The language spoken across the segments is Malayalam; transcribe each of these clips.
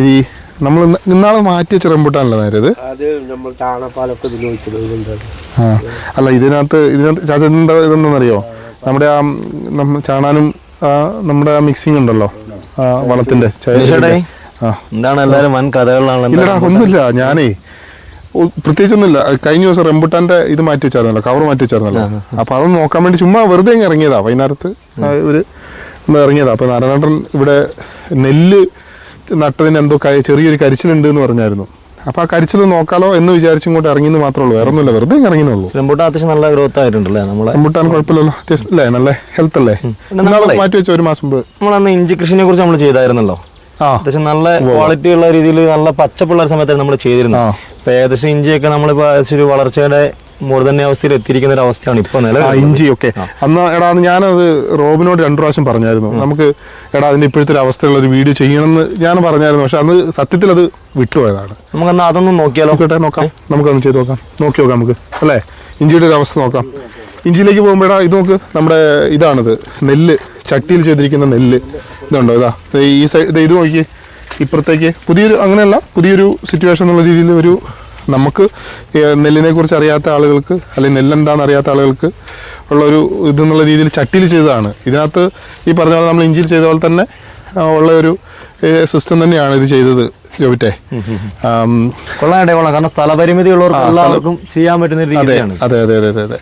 ഈ നമ്മൾ ഇന്നാളെ മാറ്റി വെച്ച റംബുട്ടാനല്ല നേരെ ഇത് അത് നമ്മൾ ചാണപ്പാലൊക്കെ ഉപയോഗിച്ചിട്ടുണ്ട് ആ അല്ല ഇതിനകത്ത് ഇതിനകത്ത് ചാച്ച എന്താ ഇതെന്താണെന്നറിയോ നമ്മുടെ ആ നമ്മ ചാണാനും ആ, നമ്മുടെ ആ മിക്സിംഗ് ഉണ്ടല്ലോ ആ വളത്തിന്റെ ആ. എന്താണ് എല്ലാരും വൻ കഥകളിലാണ് ഇല്ലടാ ഒന്നുമില്ല ഞാനേ ഒ- പ്രത്യേകിച്ചൊന്നുമില്ല. കഴിഞ്ഞ ദിവസം റംബുട്ടാന്റെ ഇത് മാറ്റി വെച്ചായിരുന്നല്ലോ കവർ മാറ്റി വെച്ചായിരുന്നല്ലോ. അപ്പൊ അതൊന്ന് നോക്കാൻ വേണ്ടി ചുമ്മാ വെറുതെ അങ്ങ് ഇറങ്ങിയതാ വൈകുന്നേരത്ത്. ആ ഒരു ഒന്ന് ഇറങ്ങിയതാ. അപ്പൊ നാരായണൻ ഇവിടെ നെല്ല് നട്ടതിന് എന്തോ ചെറിയൊരു കരിച്ചിലുണ്ട് എന്ന് പറഞ്ഞായിരുന്നു. അപ്പൊ ആ കരിച്ചിൽ നോക്കാലോ എന്ന് വിചാരിച്ച് ഇങ്ങോട്ട് ഇറങ്ങിയെന്ന് മാത്രമേ ഉള്ളൂ. ഒന്നുമില്ല വെറുതെ അങ്ങ് ഇറങ്ങിയെന്നുള്ളൂ റംബൂട്ടാൻ അത്യാവശ്യം നല്ല ഗ്രോത്ത് ആയിട്ടുണ്ടല്ലേ നമ്മളെ? റംബുട്ടാൻ കുഴപ്പമില്ലല്ലോ. അത്യാവശ്യം അല്ലേ? നല്ല ഹെൽത്ത് അല്ലേ? മാറ്റി വെച്ച ഒരു മാസം മുമ്പ്? നമ്മളന്ന് ഇഞ്ചി കൃഷിനെ കുറിച്ച് നമ്മൾ ചെയ്തായിരുന്നല്ലോ. ആ. അത്യാവശ്യം നല്ല ക്വാളിറ്റി ഉള്ള രീതിയിൽ നല്ല പച്ചപ്പുള്ള സമയത്താണ് നമ്മൾ ചെയ്തിരുന്നത്. ഏകദേശം ഇഞ്ചിയൊക്കെ നമ്മളിപ്പോ ഏകദേശം ഒരു വളർച്ചയുടെ മൂർധന്യ അവസ്ഥയിൽ എത്തിയിരിക്കുന്ന ഒരു അവസ്ഥയാണ് ഇപ്പൊ നിലവിൽ ഇഞ്ചി ഒക്കെ അന്ന് എടാ ഞാനത് റോബിനോട് രണ്ടു പ്രാവശ്യം പറഞ്ഞായിരുന്നു. നമുക്ക് എടാ അതിന്റെ ഇപ്പോഴത്തെ ഒരു അവസ്ഥയുള്ള ഒരു വീഡിയോ ചെയ്യണമെന്ന് ഞാൻ പറഞ്ഞായിരുന്നു. പക്ഷെ അന്ന് സത്യത്തിൽ അത് വിട്ടുപോയതാണ്. നമുക്ക് അന്ന് അതൊന്നും നോക്കിയാലോ? നോക്കട്ടെ നോക്കാം. നമുക്കൊന്ന് ചെയ്ത് നോക്കാം. നോക്കി നോക്കാം നമുക്ക് അല്ലേ? ഇഞ്ചിയുടെ ഒരു അവസ്ഥ നോക്കാം. ഇഞ്ചിയിലേക്ക് പോകുമ്പോഴാ ഇത് നോക്ക് നമ്മുടെ ഇതാണിത് നെല്ല് ചട്ടിയിൽ ചെയ്തിരിക്കുന്ന നെല്ല്. ഇതുണ്ടോ ഇതാ? ഈ സൈഡ് ഇത് നോക്കി ഇപ്പുറത്തേക്ക്. പുതിയൊരു അങ്ങനെയല്ല പുതിയൊരു സിറ്റുവേഷൻ എന്നുള്ള രീതിയിൽ ഒരു നമുക്ക് നെല്ലിനെ കുറിച്ച് അറിയാത്ത ആളുകൾക്ക് അല്ലെങ്കിൽ നെല്ലെന്താണ് അറിയാത്ത ആളുകൾക്ക് ഉള്ള ഒരു ഇതെന്നുള്ള രീതിയിൽ ചട്ടിയിൽ ചെയ്തതാണ്. ഇതിനകത്ത് ഈ പറഞ്ഞ പോലെ നമ്മൾ ഇഞ്ചിയിൽ ചെയ്ത പോലെ തന്നെ ഉള്ള ഒരു സിസ്റ്റം തന്നെയാണ് ഇത് ചെയ്തത് ജോബിറ്റെ. കൊള്ളാട്ടെ കൊള്ളാം കാരണം സ്ഥലപരിമിതി ഉള്ളവർക്ക് എല്ലാവർക്കും ചെയ്യാൻ പറ്റുന്ന രീതിയാണ്. അതെ അതെ അതെ അതെ അതെ.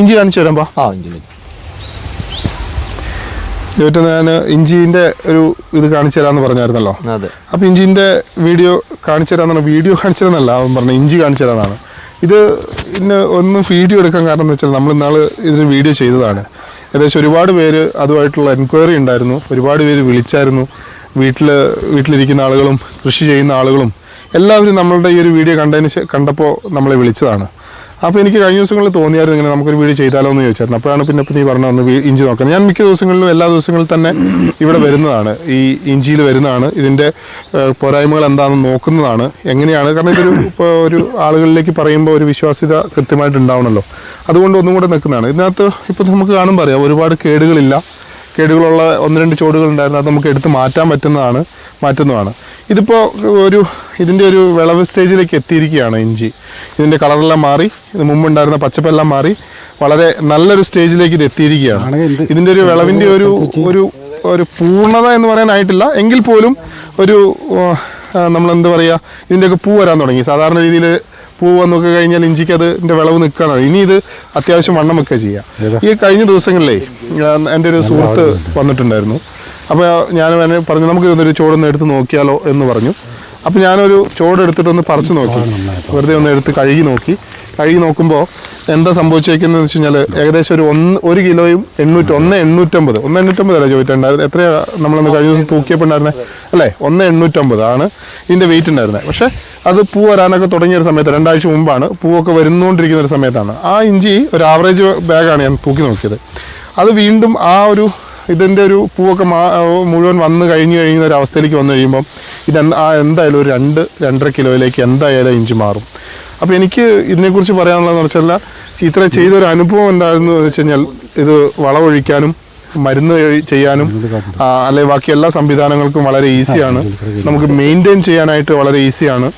ഇഞ്ചി കാണിച്ചു തരാം ബാ. ആ ഇഞ്ചി ജോബിറ്റ് ഞാൻ ഇഞ്ചിന്റെ ഒരു ഇത് കാണിച്ചു തരാമെന്ന് പറഞ്ഞായിരുന്നല്ലോ. അതെ. അപ്പോൾ ഇഞ്ചിന്റെ വീഡിയോ കാണിച്ചു തരാമെന്നാണ് വീഡിയോ കാണിച്ചു തരാമെന്നല്ല അവൻ പറഞ്ഞു ഇഞ്ചി കാണിച്ചു തരാമെന്നാണ് ഇത് ഇന്ന് ഒന്ന് വീഡിയോ എടുക്കാൻ കാരണം എന്ന് വെച്ചാൽ നമ്മൾ ഇന്നാൾ ഇതിന് വീഡിയോ ചെയ്തതാണ്. ഏകദേശം ഒരുപാട് പേര് അതുമായിട്ടുള്ള എൻക്വയറി ഉണ്ടായിരുന്നു ഒരുപാട് പേര് വിളിച്ചായിരുന്നു. വീട്ടിൽ വീട്ടിലിരിക്കുന്ന ആളുകളും കൃഷി ചെയ്യുന്ന ആളുകളും എല്ലാവരും നമ്മളുടെ ഈ ഒരു വീഡിയോ കണ്ടതിന് കണ്ടപ്പോൾ നമ്മളെ വിളിച്ചതാണ്. അപ്പോൾ എനിക്ക് കഴിഞ്ഞ ദിവസങ്ങളിൽ തോന്നിയായിരുന്നു ഇങ്ങനെ നമുക്കൊരു വീട് ചെയ്താലോ എന്ന് ചോദിച്ചായിരുന്നു. അപ്പോഴാണ് പിന്നെ നീ പറഞ്ഞ ഒന്ന് ഇഞ്ചി നോക്കുന്നത് ഞാൻ മിക്ക ദിവസങ്ങളിലും എല്ലാ ദിവസങ്ങളിലും തന്നെ ഇവിടെ വരുന്നതാണ്. ഈ ഇഞ്ചിയിൽ വരുന്നതാണ്. ഇതിന്റെ പോരായ്മകൾ എന്താണെന്ന് നോക്കുന്നതാണ്. എങ്ങനെയാണ്? കാരണം ഇതൊരു ഇപ്പോൾ ഒരു ആളുകളിലേക്ക് പറയുമ്പോൾ ഒരു വിശ്വാസ്യത കൃത്യമായിട്ട് ഉണ്ടാവണമല്ലോ അതുകൊണ്ട് ഒന്നും കൂടെ നിൽക്കുന്നതാണ്. ഇതിനകത്ത് ഇപ്പോൾ നമുക്ക് കാണുമ്പോൾ അറിയാം ഒരുപാട് കേടുകളില്ല. കേടുകളുള്ള ഒന്ന് രണ്ട് ചോടുകൾ ഉണ്ടായിരുന്നു. അത് നമുക്ക് എടുത്ത് മാറ്റാൻ പറ്റുന്നതാണ് മാറ്റുന്നതാണ്. ഇതിപ്പോൾ ഒരു ഇതിന്റെ ഒരു വിളവ് സ്റ്റേജിലേക്ക് എത്തിയിരിക്കുകയാണ് ഇഞ്ചി. ഇതിന്റെ കളറെല്ലാം മാറി ഇത് മുമ്പുണ്ടായിരുന്ന പച്ചപ്പെല്ലാം മാറി വളരെ നല്ലൊരു സ്റ്റേജിലേക്ക് ഇത് എത്തിയിരിക്കുകയാണ്. ഇതിന്റെ ഒരു വിളവിന്റെ ഒരു ഒരു ഒരു പൂർണത എന്ന് പറയാനായിട്ടില്ല. എങ്കിൽ പോലും ഒരു നമ്മൾ എന്താ പറയുക ഇതിന്റെയൊക്കെ പൂ വരാൻ തുടങ്ങി. സാധാരണ രീതിയിൽ പൂ വന്നൊക്കെ കഴിഞ്ഞാൽ ഇഞ്ചിക്ക് അതിന്റെ വിളവ് നിൽക്കാനാണ് ഇനി ഇത് അത്യാവശ്യം വണ്ണം വെക്കുക ചെയ്യാം. ഈ കഴിഞ്ഞ ദിവസങ്ങളിലേ എന്റെ ഒരു സുഹൃത്ത് വന്നിട്ടുണ്ടായിരുന്നു. അപ്പോൾ ഞാൻ പറഞ്ഞു നമുക്ക് ഇതൊന്നൊരു ചോടൊന്ന് എടുത്ത് നോക്കിയാലോ എന്ന് പറഞ്ഞു. അപ്പോൾ ഞാനൊരു ചോടെടുത്തിട്ടൊന്ന് പറിച്ചു പറിച്ച് നോക്കി. വെറുതെ ഒന്ന് എടുത്ത് കഴുകി നോക്കി. കഴുകി നോക്കുമ്പോൾ എന്താ സംഭവിച്ചേക്കുന്നത് വെച്ച് കഴിഞ്ഞാൽ ഏകദേശം ഒരു ഒന്ന് ഒരു കിലോയും എണ്ണൂറ്റി ഒന്ന് എണ്ണൂറ്റമ്പത്. ഒന്ന് എണ്ണൂറ്റമ്പതല്ല ചോദിച്ചിട്ടുണ്ടായിരുന്നു എത്രയാണ് നമ്മളൊന്ന് കഴിഞ്ഞ ദിവസം തൂക്കിയപ്പോൾ ഉണ്ടായിരുന്നത് അല്ലേ? ഒന്ന് എണ്ണൂറ്റമ്പത് ആണ് ഇതിന്റെ വെയിറ്റ് ഉണ്ടായിരുന്നത് പക്ഷേ അത് പൂ വരാനൊക്കെ തുടങ്ങിയ ഒരു സമയത്ത് രണ്ടാഴ്ച മുമ്പാണ് പൂവൊക്കെ വരുന്നുകൊണ്ടിരിക്കുന്ന ഒരു സമയത്താണ്. ആ ഇഞ്ചി ഒരു ആവറേജ് ബാഗാണ് ഞാൻ തൂക്കി നോക്കിയത്. അത് വീണ്ടും ആ ഒരു ഇതിന്റെ ഒരു പൂവൊക്കെ മുഴുവൻ വന്ന് കഴിഞ്ഞ് കഴിയുന്ന ഒരു അവസ്ഥയിലേക്ക് വന്നു കഴിയുമ്പം ഇത് എന്തായാലും ഒരു രണ്ട് രണ്ടര കിലോയിലേക്ക് എന്തായാലും ഇഞ്ചി മാറും. അപ്പോൾ എനിക്ക് ഇതിനെക്കുറിച്ച് പറയാനുള്ളതെന്ന് വെച്ചാൽ ഇത്ര ചെയ്തൊരു അനുഭവം എന്തായിരുന്നു എന്ന് വെച്ച് കഴിഞ്ഞാൽ ഇത് വളമൊഴിക്കാനും മരുന്ന് ചെയ്യാനും അല്ലെ ബാക്കി എല്ലാ സംവിധാനങ്ങൾക്കും വളരെ ഈസിയാണ്. നമുക്ക് മെയിന്റെയിൻ ചെയ്യാനായിട്ട് വളരെ ഈസിയാണ്.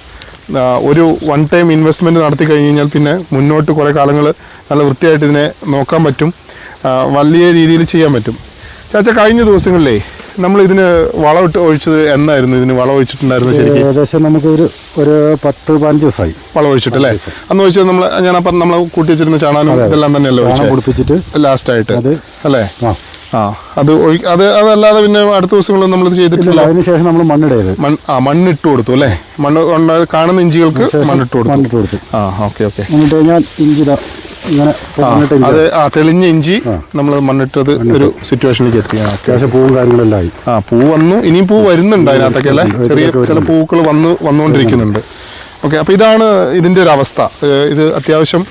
ഒരു വൺ ടൈം ഇൻവെസ്റ്റ്മെന്റ് നടത്തി കഴിഞ്ഞ് കഴിഞ്ഞാൽ പിന്നെ മുന്നോട്ട് കുറേ കാലങ്ങൾ നല്ല വൃത്തിയായിട്ട് ഇതിനെ നോക്കാൻ പറ്റും. വലിയ രീതിയിൽ ചെയ്യാൻ പറ്റും. ചാച്ച കഴിഞ്ഞ ദിവസങ്ങളിലേ നമ്മൾ ഇതിന് വളമിട്ട് ഒഴിച്ചത് എന്നായിരുന്നു? ഇതിന് വളം ഒഴിച്ചിട്ടുണ്ടായിരുന്നു ശരിക്കും? ഏകദേശം നമുക്ക് ഒരു ഒരു പത്ത് പതിനഞ്ച് ദിവസമായി. വളം ഒഴിച്ചിട്ട് അല്ലേ അന്ന് ഒഴിച്ചത് നമ്മൾ ഞാൻ അപ്പം നമ്മൾ കൂട്ടി വെച്ചിരുന്ന ചാണാനും ഇതെല്ലാം തന്നെയല്ലേ ഒഴിച്ചു ഒഴിച്ചത്? ലാസ്റ്റായിട്ട് ലാസ്റ്റ് ആയിട്ട്. അല്ലേ? ആ അത് ഒഴി അത് അതല്ലാതെ പിന്നെ അടുത്ത ദിവസങ്ങളിൽ നമ്മൾ ചെയ്തിട്ടില്ല. അതിനുശേഷം ശേഷം നമ്മൾ മണ്ണിടയത് ആ മണ്ണിട്ട് കൊടുത്തു അല്ലേ? മണ്ണ് കാണുന്ന ഇഞ്ചികൾക്ക് മണ്ണിട്ട് കൊടുത്തു. മണ്ണിട്ട് കൊടുത്തു. ആ ഓക്കെ ഓക്കെ. എന്നിട്ട് കഴിഞ്ഞാൽ ഇഞ്ചി ഇങ്ങനെ മണ്ണിട്ട് അത് ആ തെളിഞ്ഞ ഇഞ്ചി നമ്മൾ മണ്ണിട്ടത് ഒരു സിറ്റുവേഷനിലേക്ക് എത്തി. അത്യാവശ്യം പൂവും കാര്യങ്ങളെല്ലാം ആയി. ആ പൂ വന്നു. ഇനിയും പൂ വരുന്നുണ്ട് അതിനകത്തൊക്കെ അല്ലേ? ചെറിയ ചില പൂക്കൾ വന്ന് വന്നുകൊണ്ടിരിക്കുന്നുണ്ട്. ഓക്കെ അപ്പോൾ ഇതാണ് ഇതിന്റെ ഒരു അവസ്ഥ. ഇത് അത്യാവശ്യം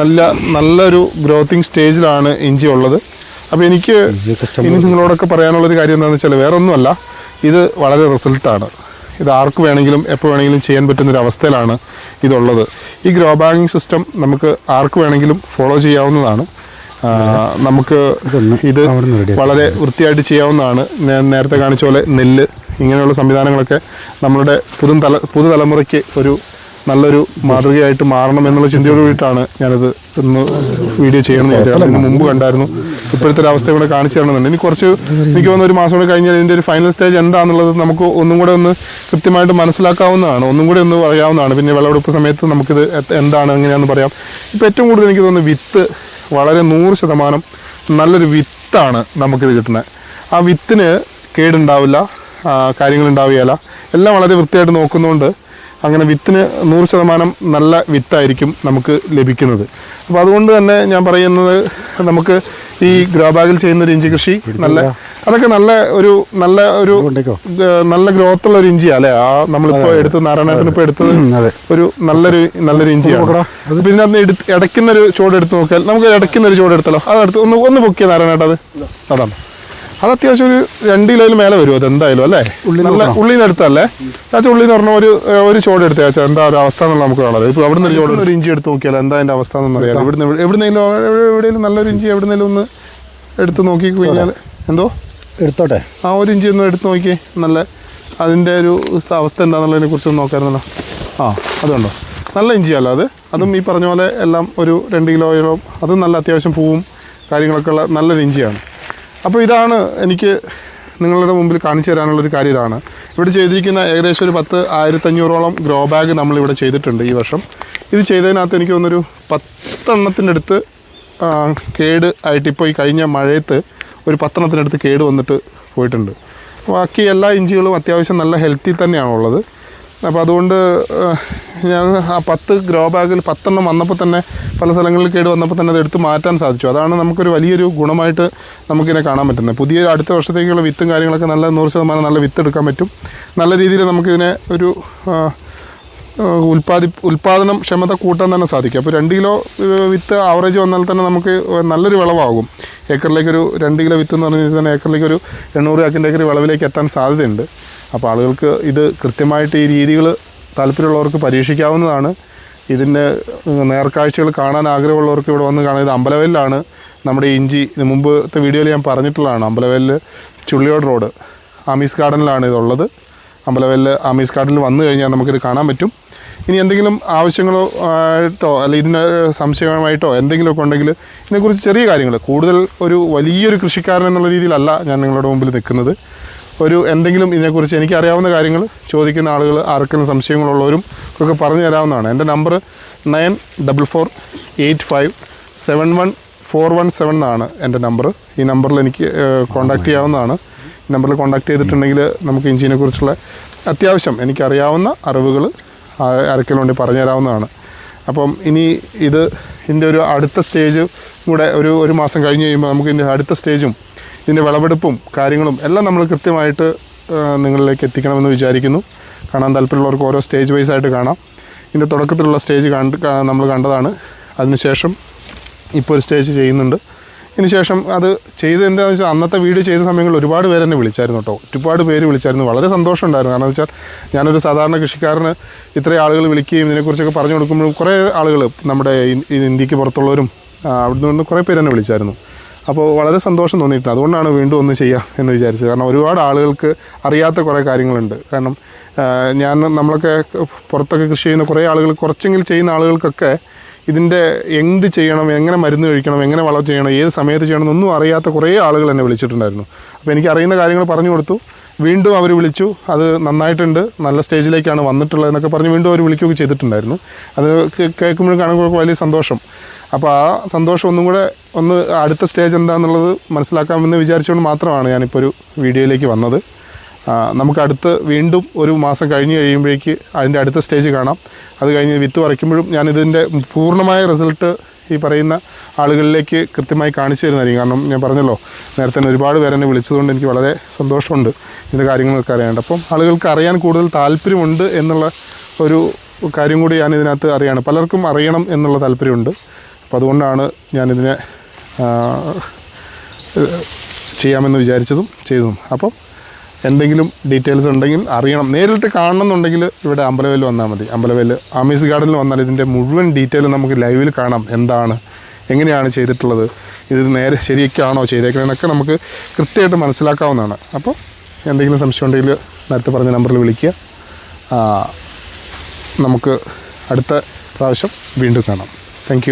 നല്ല നല്ലൊരു ഗ്രോത്തിങ് സ്റ്റേജിലാണ് ഇഞ്ചി ഉള്ളത്. അപ്പോൾ എനിക്ക് ഇനി നിങ്ങളോടൊക്കെ പറയാനുള്ളൊരു കാര്യം എന്താണെന്ന് വെച്ചാൽ വേറെ ഒന്നുമല്ല ഇത് വളരെ റിസൾട്ടാണ്. ഇത് ആർക്ക് വേണമെങ്കിലും എപ്പോൾ വേണമെങ്കിലും ചെയ്യാൻ പറ്റുന്ന ഒരു അവസ്ഥയിലാണ് ഇതുള്ളത്. ഈ ഗ്രോ ബാങ്കിങ് സിസ്റ്റം നമുക്ക് ആർക്ക് വേണമെങ്കിലും ഫോളോ ചെയ്യാവുന്നതാണ്. നമുക്ക് ഇത് വളരെ വൃത്തിയായിട്ട് ചെയ്യാവുന്നതാണ്. ഞാൻ നേരത്തെ കാണിച്ച പോലെ നെല്ല് ഇങ്ങനെയുള്ള സംവിധാനങ്ങളൊക്കെ നമ്മളുടെ പുതു തല പുതുതലമുറയ്ക്ക് ഒരു നല്ലൊരു മാതൃകയായിട്ട് മാറണം എന്നുള്ള ചിന്തയോട് കൂടിയിട്ടാണ് ഞാനത് ഇന്ന് വീഡിയോ ചെയ്യണമെന്ന് വിചാരിച്ചത് ഇതിന് മുമ്പ് കണ്ടായിരുന്നു. ഇപ്പോഴത്തെ ഒരു അവസ്ഥ കൂടെ കാണിച്ചു തരണമെന്നുണ്ട് ഇനി കുറച്ച് എനിക്ക് തോന്നുന്നു ഒരു മാസം കൂടെ കഴിഞ്ഞാൽ ഇതിന്റെ ഒരു ഫൈനൽ സ്റ്റേജ് എന്താണെന്നുള്ളത് നമുക്ക് ഒന്നും കൂടെ ഒന്ന് കൃത്യമായിട്ട് മനസ്സിലാക്കാവുന്നതാണ്. ഒന്നും കൂടെ ഒന്ന് പറയാവുന്നതാണ്. പിന്നെ വിളവെടുപ്പ് സമയത്ത് നമുക്കിത് എന്താണ് എങ്ങനെയാണെന്ന് പറയാം. ഇപ്പോൾ ഏറ്റവും കൂടുതൽ എനിക്ക് തോന്നുന്നു വിത്ത് വളരെ നൂറ് ശതമാനം നല്ലൊരു വിത്താണ് നമുക്കിത് കിട്ടുന്നത്. ആ വിത്തിന് കേടുണ്ടാവില്ല കാര്യങ്ങളുണ്ടാവുകയില്ല എല്ലാം വളരെ വൃത്തിയായിട്ട് നോക്കുന്നതുകൊണ്ട് അങ്ങനെ വിത്തിന് നൂറ് ശതമാനം നല്ല വിത്തായിരിക്കും നമുക്ക് ലഭിക്കുന്നത്. അപ്പോൾ അതുകൊണ്ട് തന്നെ ഞാൻ പറയുന്നത് നമുക്ക് ഈ ഗ്രോ ബാഗിൽ ചെയ്യുന്ന ഒരു ഇഞ്ചി കൃഷി നല്ല അതൊക്കെ നല്ല ഒരു നല്ല ഒരു നല്ല ഗ്രോത്ത് ഉള്ള ഒരു ഇഞ്ചിയാ അല്ലേ? ആ നമ്മളിപ്പോൾ എടുത്ത് നാരായണേട്ടൻ ഇപ്പോൾ എടുത്തത് ഒരു നല്ലൊരു നല്ലൊരു ഇഞ്ചിയാണ്. അപ്പൊ ഇതിനകത്ത് എടുത്ത് ഇടയ്ക്കുന്ന ഒരു ചോട് എടുത്ത് നോക്കിയാൽ നമുക്ക് ഇടയ്ക്കുന്ന ഒരു ചോട് എടുത്തല്ലോ അതെടുത്ത് ഒന്ന് ഒന്ന് പൊക്കിയ നാരായണേട്ടത് അതാണ്. അത് അത്യാവശ്യം ഒരു രണ്ട് കിലോയിൽ മേലെ വരും അത് എന്തായാലും അല്ലേ? നല്ല ഉള്ളിൽ നിന്ന് എടുത്തല്ലേ ചാച്ച ഉള്ളിൽ നിന്ന് പറഞ്ഞ ഒരു ഒരു ചോട് എടുത്ത ചാച്ച. എന്താ ഒരു അവസ്ഥ എന്നുള്ള നമുക്ക് കാണാം ഇപ്പൊ അവിടെ നിന്ന് ചോട് ഒരു ഇഞ്ചി എടുത്ത് നോക്കിയാൽ എന്താ അതിന്റെ അവസ്ഥ എന്നൊന്നും അറിയാം ഇവിടുന്ന് എവിടുന്നെങ്കിലും എവിടെയെങ്കിലും നല്ലൊരു ഇഞ്ചി എവിടുന്നെങ്കിലും ഒന്ന് എടുത്ത് നോക്കി കഴിഞ്ഞാൽ എന്തോ? എടുത്തോട്ടെ? ആ ഒരു ഇഞ്ചി ഒന്ന് എടുത്ത് നോക്കി. നല്ല അതിന്റെ ഒരു അവസ്ഥ എന്താണെന്നുള്ളതിനെ കുറിച്ചൊന്ന് നോക്കാറുണ്ടോ ആ അതുണ്ടോ നല്ല ഇഞ്ചിയല്ല അത്? അതും ഈ പറഞ്ഞ പോലെ എല്ലാം ഒരു രണ്ട് കിലോയോളം അതും നല്ല അത്യാവശ്യം പൂവും കാര്യങ്ങളൊക്കെ ഉള്ള നല്ലൊരു ഇഞ്ചിയാണ്. അപ്പോൾ ഇതാണ് എനിക്ക് നിങ്ങളുടെ മുമ്പിൽ കാണിച്ചു തരാനുള്ളൊരു കാര്യം ഇതാണ്. ഇവിടെ ചെയ്തിരിക്കുന്ന ഏകദേശം ഒരു പത്ത് ആയിരത്തഞ്ഞൂറോളം ഗ്രോ ബാഗ് നമ്മളിവിടെ ചെയ്തിട്ടുണ്ട് ഈ വർഷം. ഇത് ചെയ്തതിനകത്ത് എനിക്ക് തോന്നുന്നൊരു പത്തെണ്ണത്തിന്റെ അടുത്ത് കേട് ആയിട്ട് ഇപ്പോൾ ഈ കഴിഞ്ഞ മഴയത്ത് ഒരു പത്തെണ്ണത്തിനടുത്ത് കേട് വന്നിട്ട് പോയിട്ടുണ്ട്. ബാക്കി എല്ലാ ഇഞ്ചികളും അത്യാവശ്യം നല്ല ഹെൽത്തി തന്നെയാണ് ഉള്ളത് അപ്പോൾ അതുകൊണ്ട് ഞാൻ ആ പത്ത് ഗ്രോ ബാഗിൽ പത്തെണ്ണം വന്നപ്പോൾ തന്നെ പല സ്ഥലങ്ങളിൽ കേട് വന്നപ്പോൾ തന്നെ അത് എടുത്ത് മാറ്റാൻ സാധിച്ചു. അതാണ് നമുക്കൊരു വലിയൊരു ഗുണമായിട്ട് നമുക്കിതിനെ കാണാൻ പറ്റുന്നത്. പുതിയ അടുത്ത വർഷത്തേക്കുള്ള വിത്തും കാര്യങ്ങളൊക്കെ നല്ല നൂറ് ശതമാനം നല്ല വിത്ത് എടുക്കാൻ പറ്റും. നല്ല രീതിയിൽ നമുക്കിതിനെ ഒരു ഉൽപാദി ഉൽപാദനം ക്ഷമത കൂട്ടാൻ തന്നെ സാധിക്കും. അപ്പോൾ രണ്ട് കിലോ വിത്ത് ആവറേജ് വന്നാൽ തന്നെ നമുക്ക് നല്ലൊരു വിളവാകും. ഏക്കറിലേക്കൊരു രണ്ട് കിലോ വിത്ത് എന്ന് പറഞ്ഞാൽ തന്നെ ഏക്കറിലേക്കൊരു എണ്ണൂറ് ചാക്കിന്റെ ഏക്കർ വിളവിലേക്ക് എത്താൻ സാധ്യതയുണ്ട്. അപ്പോൾ ആളുകൾക്ക് ഇത് കൃത്യമായിട്ട് ഈ രീതികൾ താല്പര്യമുള്ളവർക്ക് പരീക്ഷിക്കാവുന്നതാണ്. ഇതിന്റെ നേർക്കാഴ്ചകൾ കാണാൻ ആഗ്രഹമുള്ളവർക്ക് ഇവിടെ വന്ന് കാണാം. ഇത് അമ്പലവയലിലാണ് നമ്മുടെ ഇഞ്ചി ഇത് മുമ്പത്തെ വീഡിയോയിൽ ഞാൻ പറഞ്ഞിട്ടുള്ളതാണ്. അമ്പലവയലിൽ ചുള്ളിയോട് റോഡ്. ആമീസ് ഗാർഡനിലാണ് ഇതുള്ളത്. അമ്പലവയലിൽ ആമീസ് ഗാർഡനിൽ വന്നു കഴിഞ്ഞാൽ നമുക്കിത് കാണാൻ പറ്റും. ഇനി എന്തെങ്കിലും ആവശ്യങ്ങളോ ആയിട്ടോ അല്ല ഇതിന് സംശയമായിട്ടോ എന്തെങ്കിലുമൊക്കെ ഉണ്ടെങ്കിൽ ഇതിനെക്കുറിച്ച് ചെറിയ കാര്യങ്ങൾ. കൂടുതൽ ഒരു വലിയൊരു കൃഷിക്കാരൻ എന്നുള്ള രീതിയിലല്ല ഞാൻ നിങ്ങളുടെ മുമ്പിൽ നിൽക്കുന്നത്. ഒരു എന്തെങ്കിലും ഇതിനെക്കുറിച്ച് എനിക്ക് അറിയാവുന്ന കാര്യങ്ങൾ ചോദിക്കുന്ന ആളുകൾ ആർക്കെങ്കിലും സംശയങ്ങളുള്ളവരും ഒക്കെ പറഞ്ഞു തരാവുന്നതാണ്. എന്റെ number nine double four eight five seven one four one seven എന്നാണ് എന്റെ നമ്പർ ഈ നമ്പറിൽ എനിക്ക് കോൺടാക്റ്റ് ചെയ്യാവുന്നതാണ്. ഈ നമ്പറിൽ കോൺടാക്ട് ചെയ്തിട്ടുണ്ടെങ്കിൽ നമുക്ക് ഇഞ്ചിനെ കുറിച്ചുള്ള അത്യാവശ്യം എനിക്കറിയാവുന്ന അറിവുകൾ ആർക്കെങ്കിലും പറഞ്ഞു തരാവുന്നതാണ്. അപ്പം ഇനി ഇത് ഇതിന്റെ ഒരു അടുത്ത സ്റ്റേജ് കൂടെ ഒരു ഒരു മാസം കഴിഞ്ഞ് കഴിയുമ്പോൾ നമുക്ക് ഇതിന്റെ അടുത്ത സ്റ്റേജും ഇതിന്റെ വിളവെടുപ്പും കാര്യങ്ങളും എല്ലാം നമ്മൾ കൃത്യമായിട്ട് നിങ്ങളിലേക്ക് എത്തിക്കണമെന്ന് വിചാരിക്കുന്നു. കാണാൻ താല്പര്യമുള്ളവർക്ക് ഓരോ സ്റ്റേജ് വൈസ് ആയിട്ട് കാണാം. ഇതിന്റെ തുടക്കത്തിലുള്ള സ്റ്റേജ് കണ്ട് നമ്മൾ കണ്ടതാണ്. അതിനുശേഷം ഇപ്പോൾ ഒരു സ്റ്റേജ് ചെയ്യുന്നുണ്ട്. ഇതിനുശേഷം അത് ചെയ്ത് എന്താണെന്ന് വെച്ചാൽ അന്നത്തെ വീഡിയോ ചെയ്ത സമയങ്ങളിൽ ഒരുപാട് പേര് എന്നെ വിളിച്ചായിരുന്നു കേട്ടോ ഒരുപാട് പേര് വിളിച്ചായിരുന്നു. വളരെ സന്തോഷമുണ്ടായിരുന്നു കാരണം വെച്ചാൽ ഞാനൊരു സാധാരണ കൃഷിക്കാരന് ഇത്രയും ആളുകൾ വിളിക്കുകയും ഇതിനെക്കുറിച്ചൊക്കെ പറഞ്ഞു കൊടുക്കുമ്പോഴും കുറേ ആളുകൾ നമ്മുടെ ഇന്ത്യയ്ക്ക് പുറത്തുള്ളവരും അവിടുന്ന് കുറേ പേര് എന്നെ വിളിച്ചായിരുന്നു. അപ്പോൾ വളരെ സന്തോഷം തോന്നിയിട്ടുണ്ട്. അതുകൊണ്ടാണ് വീണ്ടും ഒന്ന് ചെയ്യുക എന്ന് വിചാരിച്ചത്. കാരണം ഒരുപാട് ആളുകൾക്ക് അറിയാത്ത കുറേ കാര്യങ്ങളുണ്ട്. കാരണം ഞാൻ നമ്മളൊക്കെ പുറത്തൊക്കെ കൃഷി ചെയ്യുന്ന കുറേ ആളുകൾ കുറച്ചെങ്കിലും ചെയ്യുന്ന ആളുകൾക്കൊക്കെ ഇതിന്റെ എന്ത് ചെയ്യണം എങ്ങനെ മരുന്ന് കഴിക്കണം എങ്ങനെ വളം ചെയ്യണം ഏത് സമയത്ത് ചെയ്യണം എന്നൊന്നും അറിയാത്ത കുറേ ആളുകൾ എന്നെ വിളിച്ചിട്ടുണ്ടായിരുന്നു. അപ്പോൾ എനിക്ക് അറിയുന്ന കാര്യങ്ങൾ പറഞ്ഞു കൊടുത്തു. വീണ്ടും അവർ വിളിച്ചു. അത് നന്നായിട്ടുണ്ട്. നല്ല സ്റ്റേജിലേക്കാണ് വന്നിട്ടുള്ളതെന്നൊക്കെ പറഞ്ഞ് വീണ്ടും അവർ വിളിക്കുകയൊക്കെ ചെയ്തിട്ടുണ്ടായിരുന്നു. അത് കേൾക്കുമ്പോഴും കാണുമ്പോൾ വലിയ സന്തോഷം. അപ്പോൾ ആ സന്തോഷം ഒന്നും കൂടെ ഒന്ന് അടുത്ത സ്റ്റേജ് എന്താണെന്നുള്ളത് മനസ്സിലാക്കാമെന്ന് വിചാരിച്ചുകൊണ്ട് മാത്രമാണ് ഞാനിപ്പോൾ ഒരു വീഡിയോയിലേക്ക് വന്നത്. നമുക്ക് അടുത്ത് വീണ്ടും ഒരു മാസം കഴിഞ്ഞ് കഴിയുമ്പോഴേക്ക് അതിന്റെ അടുത്ത സ്റ്റേജ് കാണാം. അത് കഴിഞ്ഞ് വിത്ത് വരയ്ക്കുമ്പോഴും ഞാനിതിന്റെ പൂർണമായ റിസൾട്ട് ഈ പറയുന്ന ആളുകളിലേക്ക് കൃത്യമായി കാണിച്ചു തരുന്നതായിരിക്കും. കാരണം ഞാൻ പറഞ്ഞല്ലോ നേരത്തെ തന്നെ ഒരുപാട് പേരെന്നെ വിളിച്ചതുകൊണ്ട് എനിക്ക് വളരെ സന്തോഷമുണ്ട് ഇതിന്റെ കാര്യങ്ങളൊക്കെ അറിയാണ്ട് അപ്പം ആളുകൾക്ക് അറിയാൻ കൂടുതൽ താല്പര്യമുണ്ട് എന്നുള്ള ഒരു കാര്യം കൂടി ഞാൻ ഇതിനകത്ത് അറിയാണ്. പലർക്കും അറിയണം എന്നുള്ള താല്പര്യമുണ്ട്. അപ്പോൾ അതുകൊണ്ടാണ് ഞാനിതിനെ ചെയ്യാമെന്ന് വിചാരിച്ചതും ചെയ്തതും. അപ്പം എന്തെങ്കിലും ഡീറ്റെയിൽസ് ഉണ്ടെങ്കിൽ അറിയണം. നേരിട്ട് കാണണം എന്നുണ്ടെങ്കിൽ ഇവിടെ അമ്പലവേൽ വന്നാൽ മതി. അമ്പലവേൽ ആമീസ് ഗാർഡനിൽ വന്നാൽ ഇതിന്റെ മുഴുവൻ ഡീറ്റെയിൽ നമുക്ക് ലൈവിൽ കാണാം. എന്താണ് എങ്ങനെയാണ് ചെയ്തിട്ടുള്ളത് ഇത് നേരെ ശരിയൊക്കെയാണോ ചെയ്തേക്കുന്നതെന്നൊക്കെ നമുക്ക് കൃത്യമായിട്ട് മനസ്സിലാക്കാവുന്നതാണ്. അപ്പോൾ എന്തെങ്കിലും സംശയം ഉണ്ടെങ്കിൽ നേരത്തെ പറഞ്ഞ നമ്പറിൽ വിളിക്കുക. നമുക്ക് അടുത്ത പ്രാവശ്യം വീണ്ടും കാണാം. താങ്ക്